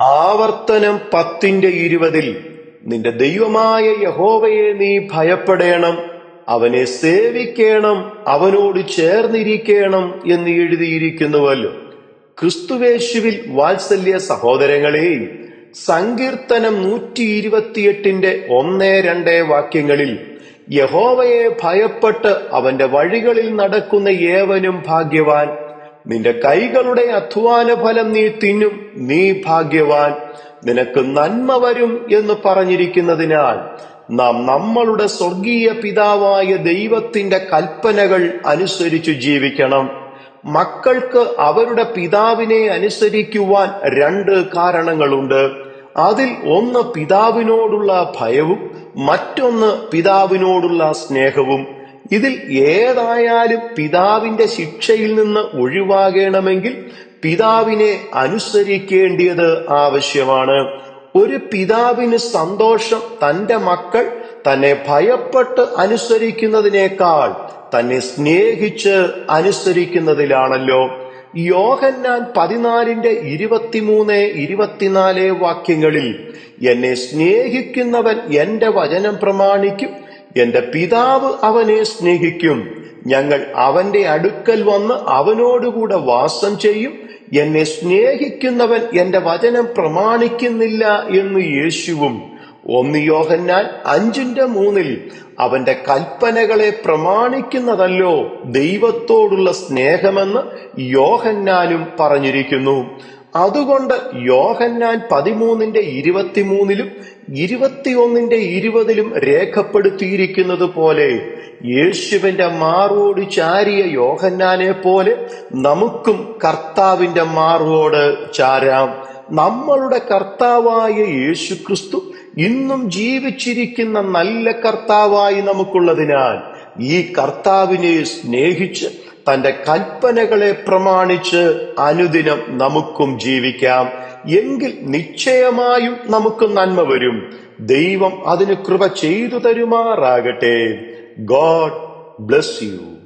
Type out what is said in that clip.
ആവർത്തനം പത്തിന്റെ ഇരുപതിൽ നിന്റെ ദൈവമായ യഹോവയെ നീ ഭയപ്പെടേണം അവനെ സേവിക്കേണം അവനോട് ചേർന്നിരിക്കണം എന്ന് എഴുതിയിരിക്കുന്നുവല്ലോ. ക്രിസ്തുവേശുവിൽ വാത്സല്യ സഹോദരങ്ങളെ സങ്കീർത്തനം നൂറ്റി ഇരുപത്തിയെട്ടിന്റെ ഒന്നേ രണ്ടേ വാക്യങ്ങളിൽ യഹോവയെ ഭയപ്പെട്ട് അവന്റെ വഴികളിൽ നടക്കുന്ന ഏവനും ഭാഗ്യവാൻ നിന്റെ കൈകളുടെ അധ്വാന ഫലം നീ തിന്നും. നീ ഭാഗ്യവാൻ. നിനക്ക് നന്മ വരും എന്ന് പറഞ്ഞിരിക്കുന്നതിനാൽ നാം നമ്മളുടെ സ്വർഗീയ പിതാവായ ദൈവത്തിന്റെ കൽപ്പനകൾ അനുസരിച്ചു ജീവിക്കണം. മക്കൾക്ക് അവരുടെ പിതാവിനെ അനുസരിക്കുവാൻ രണ്ട് കാരണങ്ങളുണ്ട്. അതിൽ ഒന്ന് പിതാവിനോടുള്ള ഭയവും മറ്റൊന്ന് പിതാവിനോടുള്ള സ്നേഹവും. ഇതിൽ ഏതായാലും പിതാവിന്റെ ശിക്ഷയിൽ നിന്ന് ഒഴിവാകണമെങ്കിൽ പിതാവിനെ അനുസരിക്കേണ്ടിയത് ആവശ്യമാണ്. ഒരു പിതാവിന് സന്തോഷം തന്റെ മക്കൾ തന്നെ ഭയപ്പെട്ട് അനുസരിക്കുന്നതിനേക്കാൾ തന്നെ സ്നേഹിച്ച് അനുസരിക്കുന്നതിലാണല്ലോ. യോഹന്നാൻ പതിനാലിന്റെ ഇരുപത്തിമൂന്ന് ഇരുപത്തിനാല് വാക്യങ്ങളിൽ എന്നെ സ്നേഹിക്കുന്നവൻ എന്റെ വചനം പ്രമാണിക്കും എന്റെ പിതാവ് അവനെ സ്നേഹിക്കും. ഞങ്ങൾ അവന്റെ അടുക്കൽ വന്ന് അവനോടുകൂടെ വാസം ചെയ്യും. എന്നെ സ്നേഹിക്കുന്നവൻ എന്റെ വചനം പ്രമാണിക്കുന്നില്ല എന്ന് യേശുവും. ഒന്ന് യോഹന്നാൻ അഞ്ചിന്റെ മൂന്നിൽ അവന്റെ കൽപ്പനകളെ പ്രമാണിക്കുന്നതല്ലോ ദൈവത്തോടുള്ള സ്നേഹമെന്ന് യോഹന്നാനും പറഞ്ഞിരിക്കുന്നു. അതുകൊണ്ട് യോഹന്നാൻ പതിമൂന്നിന്റെ ഇരുപത്തിമൂന്നിലും ഇരുപത്തിയൊന്നിന്റെ ഇരുപതിലും രേഖപ്പെടുത്തിയിരിക്കുന്നത് പോലെ യേശുവിന്റെ മാറോട് ചാരിയ യോഹന്നാനെ പോലെ നമുക്കും കർത്താവിന്റെ മാറോട് ചാരാം. നമ്മളുടെ കർത്താവായ യേശു ക്രിസ്തു ഇന്നും ജീവിച്ചിരിക്കുന്ന നല്ല കർത്താവായി നമുക്കുള്ളതിനാൽ ഈ കർത്താവിനെ സ്നേഹിച്ച് തന്റെ കൽപ്പനകളെ പ്രമാണിച്ച് അനുദിനം നമുക്കും ജീവിക്കാം. എങ്കിൽ നിശ്ചയമായും നമുക്ക് നന്മ വരും. ദൈവം അതിന് കൃപ ചെയ്തു തരുമാറാകട്ടെ. God bless you.